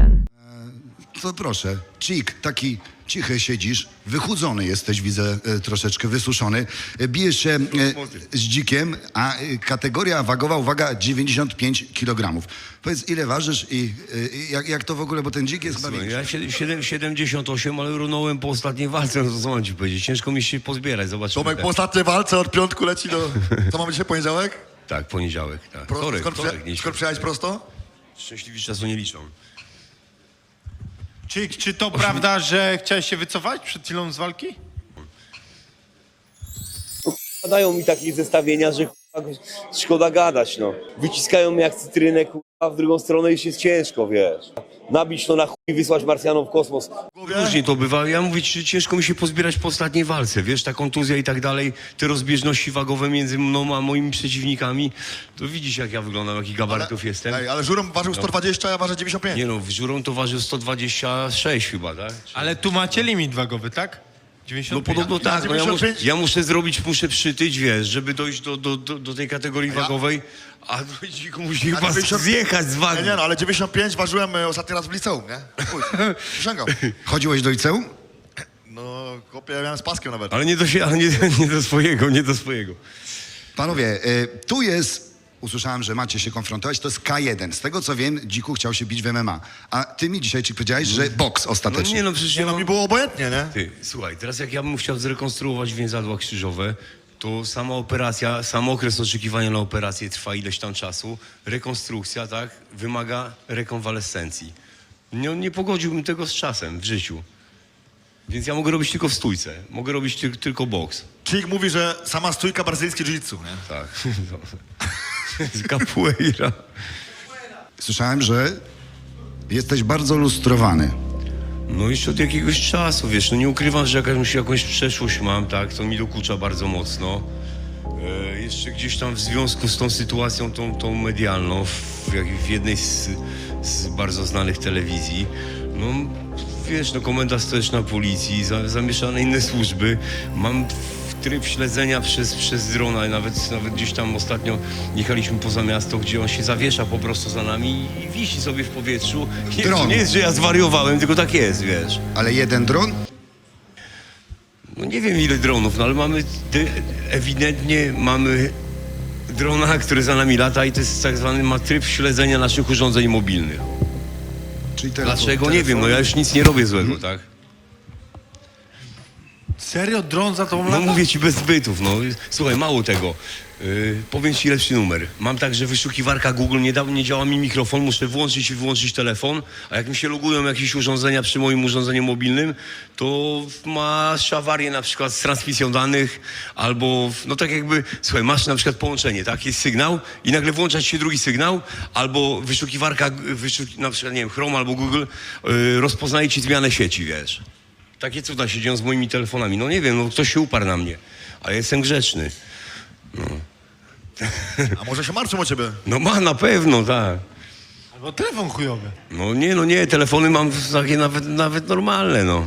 Entschuldigen. To proszę, Cik, taki cichy siedzisz, wychudzony jesteś, widzę e, troszeczkę wysuszony. E, Bijesz się e, z dzikiem, a e, kategoria wagowa, uwaga, 95 kg. Powiedz, ile ważysz i e, jak, jak to w ogóle, bo ten dzik jest chyba Słuchaj, większy. ja siedem- siedem- 78, ale runąłem po ostatniej walce, no to co mam ci powiedzieć? Ciężko mi się pozbierać, zobaczymy. Tomek tak. po ostatniej walce od piątku leci do... Co mamy dzisiaj, poniedziałek? Tak, poniedziałek, tak. Pro... Wtorek, skąd, wtorek, przyja... nie skąd przyjechałeś prosto? Szczęśliwi czasu nie liczą. Czy, czy to prawda, że chciałeś się wycofać przed chwilą z walki? Dają mi takie zestawienia, że szkoda gadać, no. Wyciskają mnie jak cytrynę, w drugą stronę już jest ciężko, wiesz. Nabić to na chuj i wysłać Marsjanom w kosmos. Różnie to bywa. Ja mówię ci, że ciężko mi się pozbierać po ostatniej walce, wiesz, ta kontuzja i tak dalej, te rozbieżności wagowe między mną a moimi przeciwnikami, to widzisz jak ja wyglądam, jakich gabarytów jestem. Ej, ale Żurą ważył 120, a ja ważę 95. Nie no, w żurą to ważył 126 chyba, tak? Ale tu macie limit wagowy, tak? No 95. podobno tak, no ja, muszę, 95? ja muszę zrobić, muszę przytyć, wiesz, żeby dojść do, do, do, do tej kategorii wagowej, a dziku musi chyba 90 zjechać z wagi. Nie, nie, no, ale 95 ważyłem e, ostatni raz w liceum, nie? Chuj, Przysięgam. Chodziłeś do liceum? No, kopię, ja miałem z paskiem nawet. Ale nie do, sie- ale nie, nie do swojego, nie do swojego. Panowie, e, tu jest, usłyszałem, że macie się konfrontować, to jest K1. Z tego co wiem, Dziku chciał się bić w MMA. A ty mi dzisiaj Cik powiedziałeś, że boks No ostatecznie. nie no, przecież Nie, ja no mam... mi było obojętnie, nie? Ty, słuchaj, teraz jak ja bym chciał zrekonstruować więzadła krzyżowe, to sama operacja, sam okres oczekiwania na operację trwa ileś tam czasu. Rekonstrukcja, tak, wymaga rekonwalescencji. Nie, nie pogodziłbym tego z czasem w życiu. Więc ja mogę robić tylko w stójce. Mogę robić tyl- tylko boks. Chick mówi, że sama stójka brazylijskie jiu-jitsu, nie? Tak. Z capoeira. Słyszałem, że jesteś bardzo lustrowany. No już od jakiegoś czasu, wiesz, no nie ukrywam, że jakąś, jakąś przeszłość mam, tak, to mi dokucza bardzo mocno. E, jeszcze gdzieś tam w związku z tą sytuacją, tą, tą medialną, w, jak, w jednej z, z bardzo znanych telewizji, no wiesz, no komenda stołeczna policji, za, zamieszane inne służby, mam tryb śledzenia przez, przez drona, nawet, nawet gdzieś tam ostatnio jechaliśmy poza miasto, gdzie on się zawiesza po prostu za nami i wisi sobie w powietrzu. Nie, Dron. nie jest, że ja zwariowałem, tylko tak jest, wiesz. Ale jeden dron? No nie wiem ile dronów, no ale mamy, de- ewidentnie mamy drona, który za nami lata i to jest tak zwany, ma tryb śledzenia naszych urządzeń mobilnych. Czyli telefon, Dlaczego? Nie wiem, no ja już nic nie robię złego, tak? Serio? Dron za tą No lata? mówię ci bez zbytów, no. Słuchaj, mało tego. Yy, powiem ci lepszy numer. Mam także wyszukiwarka Google, nie, da, nie działa mi mikrofon, muszę włączyć i wyłączyć telefon, a jak mi się logują jakieś urządzenia przy moim urządzeniu mobilnym, to masz awarię na przykład z transmisją danych, albo, no tak jakby, słuchaj, masz na przykład połączenie, tak, jest sygnał i nagle włącza ci się drugi sygnał, albo wyszukiwarka, wyszuk, na przykład, nie wiem, Chrome albo Google yy, rozpoznaje ci zmianę sieci, wiesz. Takie cuda się dzieją z moimi telefonami. No nie wiem, no ktoś się uparł na mnie, a ja jestem grzeczny. A może się martwią o ciebie? No ma na pewno, tak. Albo telefon chujowy. No nie, no nie, telefony mam takie nawet, nawet normalne, no.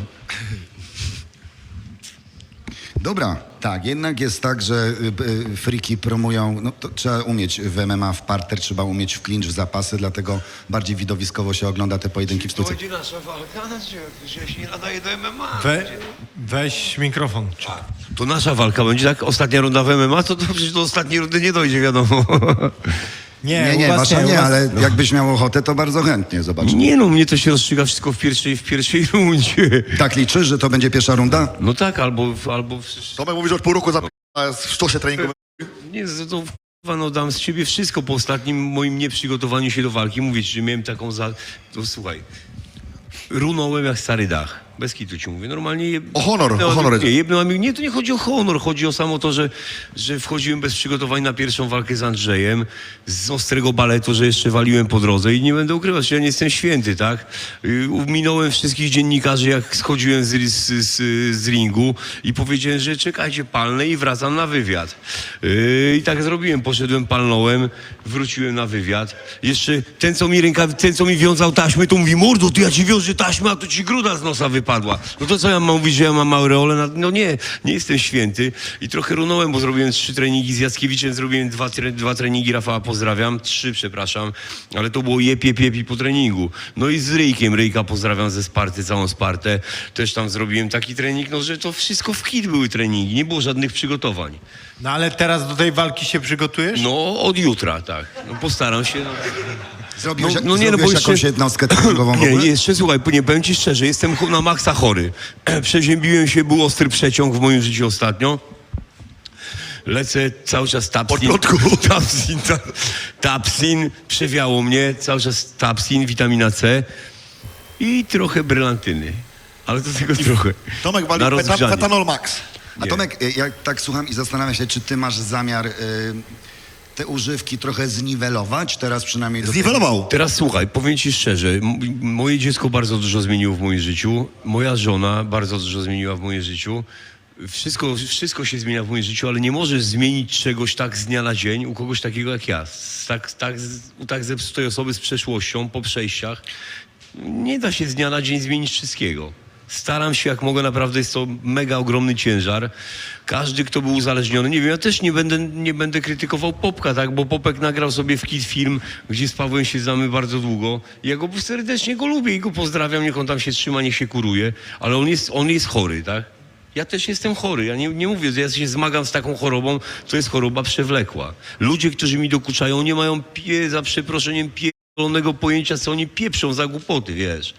Dobra, tak, jednak jest tak, że y, y, friki promują, no to trzeba umieć w MMA, w parter, trzeba umieć w clinch, w zapasy, dlatego bardziej widowiskowo się ogląda te pojedynki w sztuce. będzie nasza walka, że, się nie nadaje do MMA. We, weź mikrofon. To nasza walka będzie tak, ostatnia runda w MMA, to, to przecież do ostatniej rundy nie dojdzie, wiadomo. Nie, nie, u was wasza nie, was- ale jakbyś miał ochotę, to bardzo chętnie zobaczymy. Nie no, mnie to się rozstrzyga wszystko w pierwszej, w pierwszej rundzie. Tak liczysz, że to będzie pierwsza runda? No tak, albo, albo Tomek mówi, że od pół roku zap... w sztosie treningowym. Nie, to, k***wa, no dam z ciebie wszystko po ostatnim moim nieprzygotowaniu się do walki. Mówię ci, że miałem taką za... To słuchaj, runąłem jak stary dach. Bez kitu ci mówię. Normalnie... Jeb... O honor, o jebnęła honor. Nie, nie, to nie chodzi o honor. Chodzi o samo to, że, że wchodziłem bez przygotowań na pierwszą walkę z Andrzejem. Z ostrego baletu, że jeszcze waliłem po drodze i nie będę ukrywać, że ja nie jestem święty, tak? Y, Minąłem wszystkich dziennikarzy, jak schodziłem z, z, z, z ringu i powiedziałem, że czekajcie, palnę i wracam na wywiad. Yy, I tak zrobiłem. Poszedłem, palnąłem, wróciłem na wywiad. Jeszcze ten, co mi ręka, ten, co mi wiązał taśmy, to mówi, mordo, ty ja ci wiążę taśmę, a to ci gruda z nosa wypadła. Wypadła. No to co ja mam mówić, że ja mam aureolę? Na- No nie, nie jestem święty. I trochę runąłem, bo zrobiłem trzy treningi z Jackiewiczem, zrobiłem dwa, tre, dwa treningi, Rafała pozdrawiam, trzy, przepraszam, ale to było jep, jep, jep po treningu. No i z Ryjkiem, Ryjka pozdrawiam ze Sparty, całą Spartę. Też tam zrobiłem taki trening, no że to wszystko w kit były treningi, nie było żadnych przygotowań. No ale teraz do tej walki się przygotujesz? No od jutra, tak. No postaram się. No. Zrobiłeś, No- no nie, no bo jeszcze- jakąś jednostkę treningową Nie, jeszcze słuchaj, nie powiem ci szczerze, jestem na maksa chory. Przeziębiłem się, był ostry przeciąg w moim życiu ostatnio. Lecę cały czas tapsin. Podlotku. Tapsin, ta, tapsin, przewiało mnie, cały czas tapsin, witamina C i trochę brylantyny. Ale to tylko trochę. Tomek walił fetanol max. A Tomek, ja tak słucham i zastanawiam się, czy ty masz zamiar y, te używki trochę zniwelować, teraz przynajmniej... do Zniwelował. Teraz słuchaj, powiem ci szczerze, m- moje dziecko bardzo dużo zmieniło w moim życiu, moja żona bardzo dużo zmieniła w moim życiu. Wszystko, wszystko się zmienia w moim życiu, ale nie możesz zmienić czegoś tak z dnia na dzień u kogoś takiego jak ja. Z Tak, tak, z- u tak zepsutej osoby z przeszłością, po przejściach. Nie da się z dnia na dzień zmienić wszystkiego. Staram się jak mogę, naprawdę jest to mega ogromny ciężar. Każdy, kto był uzależniony, nie wiem, ja też nie będę, nie będę krytykował Popka, tak, bo Popek nagrał sobie w Kid film, gdzie z Pawłem się znamy bardzo długo. Ja go serdecznie go lubię i go pozdrawiam, niech on tam się trzyma, niech się kuruje, ale on jest, on jest chory, tak? Ja też jestem chory. Ja nie, nie mówię, że ja się zmagam z taką chorobą, to jest choroba przewlekła. Ludzie, którzy mi dokuczają, nie mają pie, za przeproszeniem pierdolonego pojęcia, co oni pieprzą za głupoty, wiesz.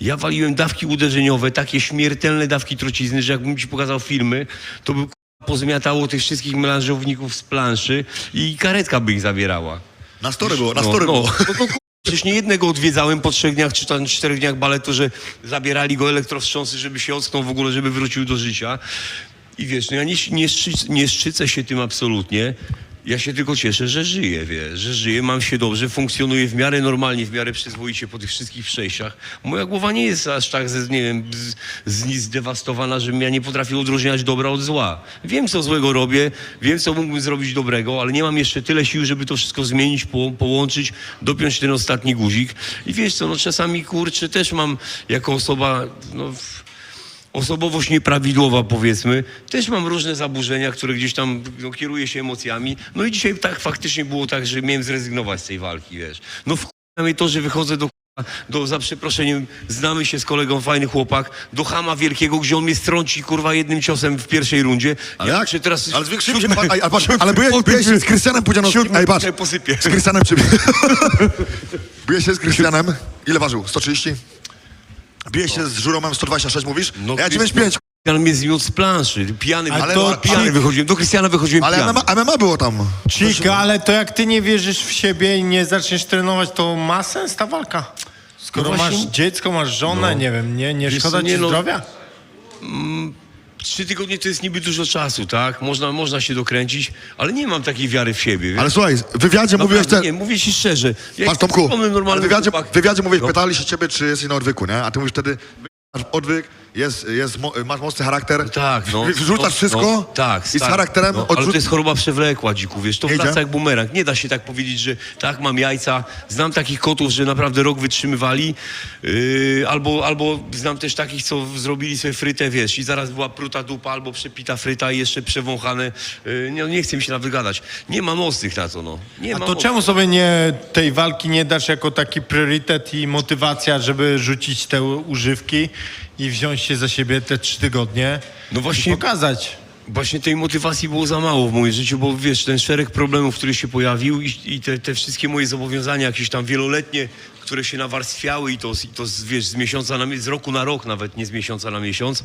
Ja waliłem dawki uderzeniowe, takie śmiertelne dawki trucizny, że jakbym ci pokazał filmy, to by pozmiatało tych wszystkich melanżowników z planszy i karetka by ich zabierała. Na story było, na No, story no. było. No to k***a, przecież nie jednego odwiedzałem po trzech dniach czy tam czterech dniach baletu, że zabierali go elektrowstrząsy, żeby się ocknął w ogóle, żeby wrócił do życia. I wiesz, no ja nie, nie, szczyc, nie szczycę się tym absolutnie. Ja się tylko cieszę, że żyję, wiesz, że żyję, mam się dobrze, funkcjonuję w miarę normalnie, w miarę przyzwoicie po tych wszystkich przejściach. Moja głowa nie jest aż tak, ze, nie wiem, z, z, zdewastowana, żebym ja nie potrafił odróżniać dobra od zła. Wiem, co złego robię, wiem, co mógłbym zrobić dobrego, ale nie mam jeszcze tyle sił, żeby to wszystko zmienić, po, połączyć, dopiąć ten ostatni guzik. I wiesz co, no czasami, kurczę, też mam jako osoba, no... osobowość nieprawidłowa, powiedzmy. Też mam różne zaburzenia, które gdzieś tam no, kieruję się emocjami. No i dzisiaj tak faktycznie było tak, że miałem zrezygnować z tej walki, wiesz. No w mnie to, że wychodzę do do, za przeproszeniem, znamy się z kolegą, fajny chłopak, do Hama Wielkiego, gdzie on mnie strąci, kurwa, jednym ciosem w pierwszej rundzie. Ale ja jak? się teraz... Ale zwiększyli się, ale, ale, patrz, ale byłeś, byłeś z Krystianem Pudzianowskim, ej patrz, posypię. z Krystianem przy... Byłeś się z Krystianem, ile ważył? 130? Bijesz się z Żuromem 126, mówisz? No, ja 95, Krystian mnie zmiótł z planszy, pijany, Ale ale to- pijany ale- wychodziłem, do Krystiana wychodziłem ale pijany. MMA, MMA było tam. Cika, ale to jak ty nie wierzysz w siebie i nie zaczniesz trenować, to ma sens ta walka? Skoro No masz dziecko, masz żonę, No. nie wiem, nie, nie Wiesz szkoda nie ci no- zdrowia? Trzy tygodnie to jest niby dużo czasu, tak? Można, można się dokręcić, ale nie mam takiej wiary w siebie. Wiesz? Ale słuchaj, w wywiadzie mówiłeś... Naprawdę, Te... nie, mówię ci szczerze. Ja Patrz jestem Tomku, w wywiadzie, w chłopakiem. wywiadzie mówisz, No. pytali się ciebie, czy jesteś na odwyku, nie? A ty mówisz wtedy, masz odwyk, jest, jest, mo- masz mocny charakter, Tak, no. wrzucasz no, wszystko no, tak, i z tak. charakterem No, ale odrzuc- to jest choroba przewlekła, dziku, wiesz, to Nie wraca jak bumerang. Nie da się tak powiedzieć, że tak, mam jajca. Znam takich kotów, że naprawdę rok wytrzymywali, yy, albo, albo znam też takich, co zrobili sobie frytę, wiesz, i zaraz była pruta dupa, albo przepita fryta i jeszcze przewąchane. Yy, nie, nie chcę mi się nawet gadać. Nie ma mocnych na to, no. Nie A ma to mocnych. czemu sobie nie tej walki nie dasz jako taki priorytet i motywacja, żeby rzucić te używki i wziąć się za siebie te trzy tygodnie No właśnie- i pokazać? Właśnie tej motywacji było za mało w moim życiu, bo wiesz, ten szereg problemów, który się pojawił i, i te, te wszystkie moje zobowiązania jakieś tam wieloletnie, które się nawarstwiały i to, i to wiesz, z miesiąca na z roku na rok nawet, nie z miesiąca na miesiąc,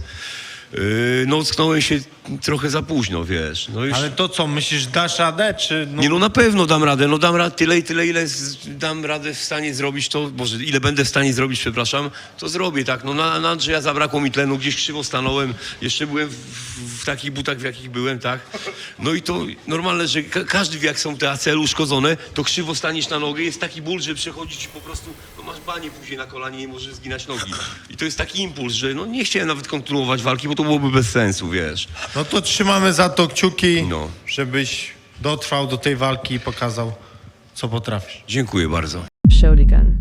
yy, no ocknąłem się trochę za późno, wiesz. No już, Ale to co, myślisz, dasz radę, czy... No, nie no na pewno dam radę, no dam radę tyle i tyle, ile z, dam radę w stanie zrobić to, boże, ile będę w stanie zrobić, przepraszam, to zrobię, tak, no na, na Andrzeja zabrakło mi tlenu, gdzieś krzywo stanąłem, jeszcze byłem w, w, takich butach, w jakich byłem, tak, no i to normalne, że ka każdy wie, jak są te ACL uszkodzone, to krzywo staniesz na nogę, jest taki ból, że przechodzi ci po prostu, no masz banie później na kolanie, nie możesz zginać nogi. I to jest taki impuls, że no nie chciałem nawet kontynuować walki, bo to byłoby bez sensu, wiesz. no to trzymamy za to kciuki, No. żebyś dotrwał do tej walki i pokazał, co potrafisz. Dziękuję bardzo. Sholigan.